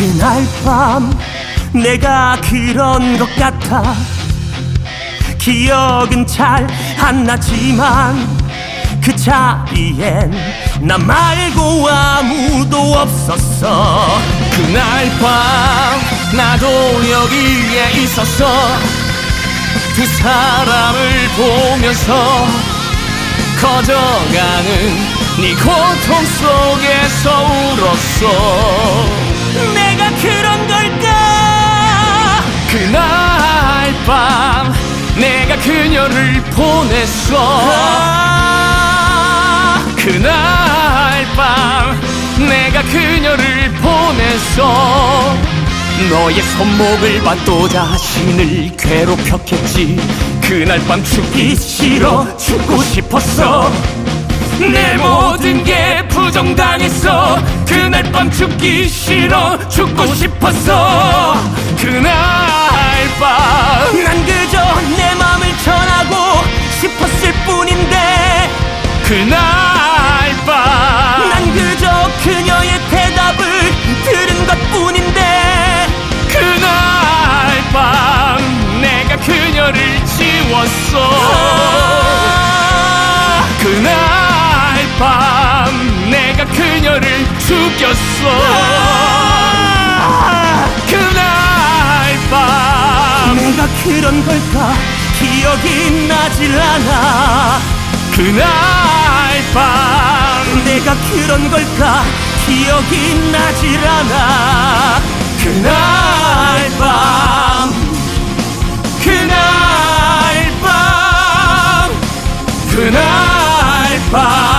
그날 밤 내가 그런 것 같아. 기억은 잘 안 나지만 그 자리엔 나 말고 아무도 없었어. 그날 밤 나도 여기에 있었어. 두 사람을 보면서 커져가는 네 고통 속에서 울었어 내가 그녀를 보냈어. 아, 그날 밤 내가 그녀를 보냈어. 너의 손목을 봐또 자신을 괴롭혔겠지. 그날 밤 죽기 싫어 죽고 싶었어. 내 모든 게 부정당했어. 그날 밤 죽기 싫어 죽고 싶었어 그날 밤. 난 그저 그녀의 대답을 들은 것 뿐인데 그날 밤 내가 그녀를 지웠어. 아, 그날 밤 내가 그녀를 죽였어. 그날 밤. 내가 그런 걸까? 기억이 나질 않아 그날 밤. 내가 그런 걸까? 기억이 나질 않아. 그날 밤. 그날 밤. 그날 밤.